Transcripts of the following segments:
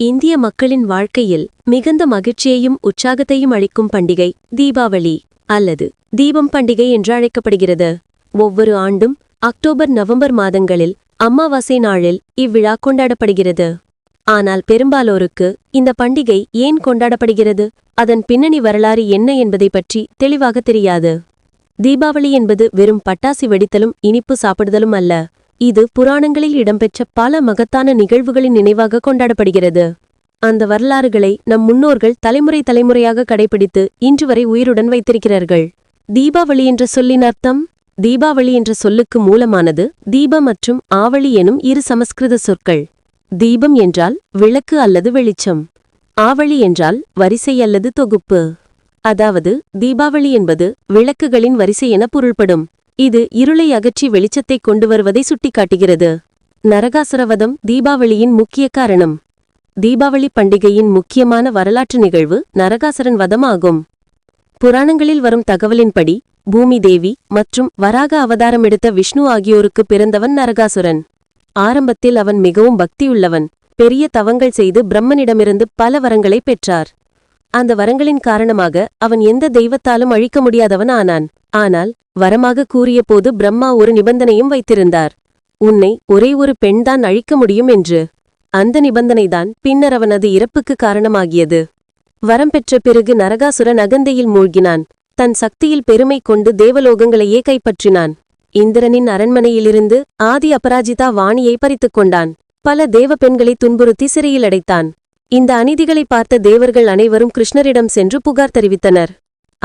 இந்திய மக்களின் வாழ்க்கையில் மிகுந்த மகிழ்ச்சியையும் உற்சாகத்தையும் அளிக்கும் பண்டிகை தீபாவளி அல்லது தீபம் பண்டிகை என்று அழைக்கப்படுகிறது. ஒவ்வொரு ஆண்டும் அக்டோபர் நவம்பர் மாதங்களில் அம்மாவாசை நாளில் இவ்விழா கொண்டாடப்படுகிறது. ஆனால் பெரும்பாலோருக்கு இந்த பண்டிகை ஏன் கொண்டாடப்படுகிறது? அதன் பின்னணி வரலாறு என்ன என்பதை பற்றி தெளிவாக தெரியாது. தீபாவளி என்பது வெறும் பட்டாசு வெடித்தலும் இனிப்பு சாப்பிடுதலும் அல்ல. இது புராணங்களில் இடம்பெற்ற பல மகத்தான நிகழ்வுகளின் நினைவாக கொண்டாடப்படுகிறது. அந்த வரலாறுகளை நம் முன்னோர்கள் தலைமுறை தலைமுறையாக கடைபிடித்து இன்று வரை உயிருடன் வைத்திருக்கிறார்கள். தீபாவளி என்ற சொல்லின் அர்த்தம் தீபாவளி என்ற சொல்லுக்கு மூலமானது தீப மற்றும் ஆவளி எனும் இரு சமஸ்கிருத சொற்கள். தீபம் என்றால் விளக்கு அல்லது வெளிச்சம். ஆவளி என்றால் வரிசை அல்லது தொகுப்பு. அதாவது தீபாவளி என்பது விளக்குகளின் வரிசை என பொருள்படும். இது இருளை அகற்றி வெளிச்சத்தை கொண்டு வருவதை சுட்டிக்காட்டுகிறது. நரகாசுரவதம் தீபாவளியின் முக்கிய காரணம். தீபாவளி பண்டிகையின் முக்கியமான வரலாற்று நிகழ்வு நரகாசுரன் வதம் ஆகும் புராணங்களில் வரும் தகவலின்படி பூமி தேவி மற்றும் வராக அவதாரம் எடுத்த விஷ்ணு ஆகியோருக்கு பிறந்தவன் நரகாசுரன். ஆரம்பத்தில் அவன் மிகவும் பக்தியுள்ளவன். பெரிய தவங்கள் செய்து பிரம்மனிடமிருந்து பல வரங்களை பெற்றார். அந்த வரங்களின் காரணமாக அவன் எந்த தெய்வத்தாலும் அழிக்க முடியாதவன் ஆனான். ஆனால் வரமாக கூறியபோது பிரம்மா ஒரு நிபந்தனையும் வைத்திருந்தார். உன்னை ஒரே ஒரு பெண்தான் அழிக்க முடியும் என்று. அந்த நிபந்தனைதான் பின்னர் அவனது இறப்புக்கு காரணமாகியது. வரம் பெற்ற பிறகு நரகாசுரன் அகந்தையில் மூழ்கினான். தன் சக்தியில் பெருமை கொண்டு தேவலோகங்களையே கைப்பற்றினான். இந்திரனின் அரண்மனையிலிருந்து ஆதி அபராஜிதா வாணியை பறித்துக் கொண்டான். பல தேவ பெண்களை துன்புறுத்தி சிறையில் அடைத்தான். இந்த அநீதிகளை பார்த்த தேவர்கள் அனைவரும் கிருஷ்ணரிடம் சென்று புகார் தெரிவித்தனர்.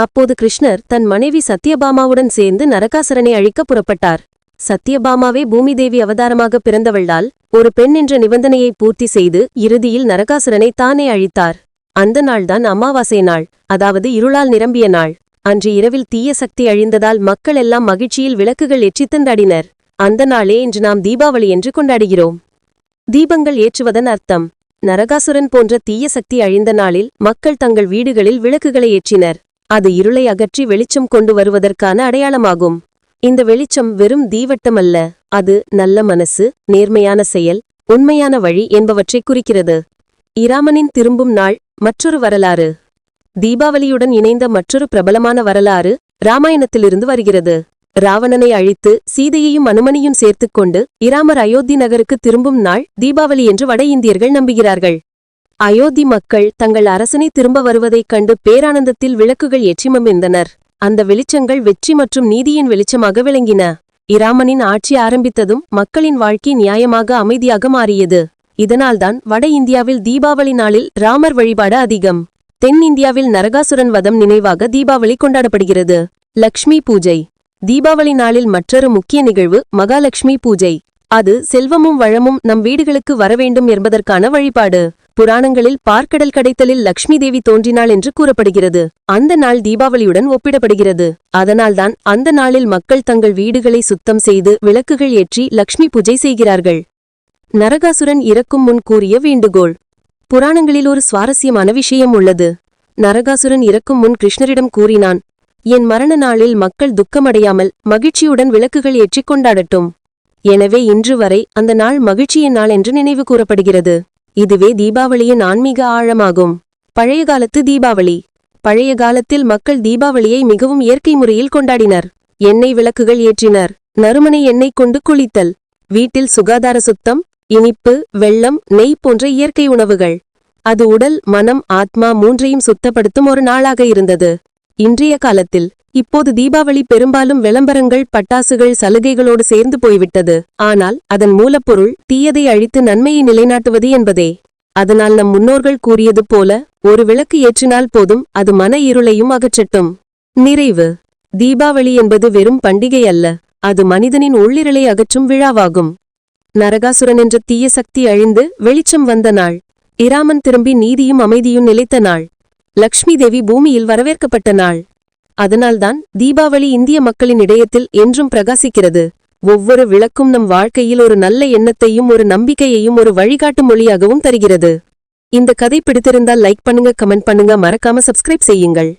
அப்போது கிருஷ்ணர் தன் மனைவி சத்யபாமாவுடன் சேர்ந்து நரகாசுரனை அழிக்க புறப்பட்டார். சத்யபாமாவே பூமிதேவி அவதாரமாக பிறந்தவள்ளால் ஒரு பெண் என்ற நிபந்தனையை பூர்த்தி செய்து இறுதியில் நரகாசுரனை தானே அழித்தார். அந்த நாள்தான் அமாவாசை நாள் அதாவது இருளால் நிரம்பிய நாள். அன்று இரவில் தீய சக்தி அழிந்ததால் மக்கள் எல்லாம் மகிழ்ச்சியில் விளக்குகள் எச்சித்தந்தாடினர் அந்த நாளே இன்று நாம் தீபாவளி என்று கொண்டாடுகிறோம். தீபங்கள் ஏற்றுவதன் அர்த்தம். நரகாசுரன் போன்ற தீய சக்தி அழிந்த நாளில் மக்கள் தங்கள் வீடுகளில் விளக்குகளை ஏற்றினர். அது இருளை அகற்றி வெளிச்சம் கொண்டு வருவதற்கான அடையாளமாகும். இந்த வெளிச்சம் வெறும் தீவட்டமல்ல அது நல்ல மனசு நேர்மையான செயல் உண்மையான வழி என்பவற்றை குறிக்கிறது. இராமனின் திரும்பும் நாள் மற்றொரு வரலாறு. தீபாவளியுடன் இணைந்த மற்றொரு பிரபலமான வரலாறு ராமாயணத்திலிருந்து வருகிறது. ராவணனை அழித்து சீதையையும் அனுமனியும் சேர்த்துக்கொண்டு இராமர் அயோத்தி நகருக்கு திரும்பும் நாள் தீபாவளி என்று வட இந்தியர்கள் நம்புகிறார்கள். அயோத்தி மக்கள் தங்கள் அரசனை திரும்ப வருவதைக் கண்டு பேரானந்தத்தில் விளக்குகள் எச்சிமமிழ்ந்தனர் அந்த வெளிச்சங்கள் வெற்றி மற்றும் நீதியின் வெளிச்சமாக விளங்கின. இராமனின் ஆட்சி ஆரம்பித்ததும் மக்களின் வாழ்க்கை நியாயமாக அமைதியாக மாறியது. இதனால்தான் வட இந்தியாவில் தீபாவளி நாளில் ராமர் வழிபாடு அதிகம். தென் இந்தியாவில் நரகாசுரன் வதம் நினைவாக தீபாவளி கொண்டாடப்படுகிறது. லக்ஷ்மி பூஜை. தீபாவளி நாளில் மற்றொரு முக்கிய நிகழ்வு மகாலட்சுமி பூஜை. அது செல்வமும் வளமும் நம் வீடுகளுக்கு வரவேண்டும் என்பதற்கான வழிபாடு. புராணங்களில் பார்க்கடல் கடைத்தலில் லக்ஷ்மி தேவி தோன்றினாள் என்று கூறப்படுகிறது. அந்த நாள் தீபாவளியுடன் ஒப்பிடப்படுகிறது. அதனால்தான் அந்த நாளில் மக்கள் தங்கள் வீடுகளை சுத்தம் செய்து விளக்குகள் ஏற்றி லக்ஷ்மி பூஜை செய்கிறார்கள். நரகாசுரன் இறக்கும் முன் கூறிய வேண்டுகோள். புராணங்களில் ஒரு சுவாரஸ்யமான விஷயம் உள்ளது. நரகாசுரன் இறக்கும் முன் கிருஷ்ணரிடம் கூறினான் என் மரண நாளில் மக்கள் துக்கமடையாமல் மகிழ்ச்சியுடன் விளக்குகள் ஏற்றிக் கொண்டாடட்டும். எனவே இன்று வரை அந்த நாள் மகிழ்ச்சியின் நாள் என்று நினைவு கூறப்படுகிறது. இதுவே தீபாவளியின் ஆன்மீக ஆழமாகும். பழைய காலத்து தீபாவளி. பழைய காலத்தில் மக்கள் தீபாவளியை மிகவும் இயற்கை முறையில் கொண்டாடினர். எண்ணெய் விளக்குகள் ஏற்றினர். நறுமணை எண்ணெய் கொண்டு குளித்தல். வீட்டில் சுகாதார சுத்தம் இனிப்பு வெள்ளம் நெய் போன்ற இயற்கை உணவுகள். அது உடல் மனம் ஆத்மா மூன்றையும் சுத்தப்படுத்தும் ஒரு நாளாக இருந்தது. இன்றைய காலத்தில் இப்போது தீபாவளி பெரும்பாலும் விளம்பரங்கள் பட்டாசுகள் சலுகைகளோடு சேர்ந்து போய்விட்டது. ஆனால் அதன் மூலப்பொருள் தீயதை அழித்து நன்மையை நிலைநாட்டுவது என்பதே. அதனால் நம் முன்னோர்கள் கூறியது போல ஒரு விளக்கு ஏற்றினால் போதும் அது மன இருளையும் அகற்றட்டும். நிறைவு. தீபாவளி என்பது வெறும் பண்டிகை அல்ல அது மனிதனின் உள்ளிரலை அகற்றும் விழாவாகும். நரகாசுரன் என்ற தீய சக்தி அழிந்து வெளிச்சம் வந்த நாள். இராமன் திரும்பி நீதியும் அமைதியும் நிலைத்த நாள். லக்ஷ்மி தேவி பூமியில் வரவேற்கப்பட்ட நாள். அதனால்தான் தீபாவளி இந்திய மக்களின் இடையத்தில் என்றும் பிரகாசிக்கிறது. ஒவ்வொரு விளக்கும் நம் வாழ்க்கையில் ஒரு நல்ல எண்ணத்தையும் ஒரு நம்பிக்கையையும் ஒரு வழிகாட்டு மொழியாகவும் தருகிறது. இந்த கதை பிடித்திருந்தால் லைக் பண்ணுங்க கமெண்ட் பண்ணுங்க மறக்காம சப்ஸ்கிரைப் செய்யுங்கள்.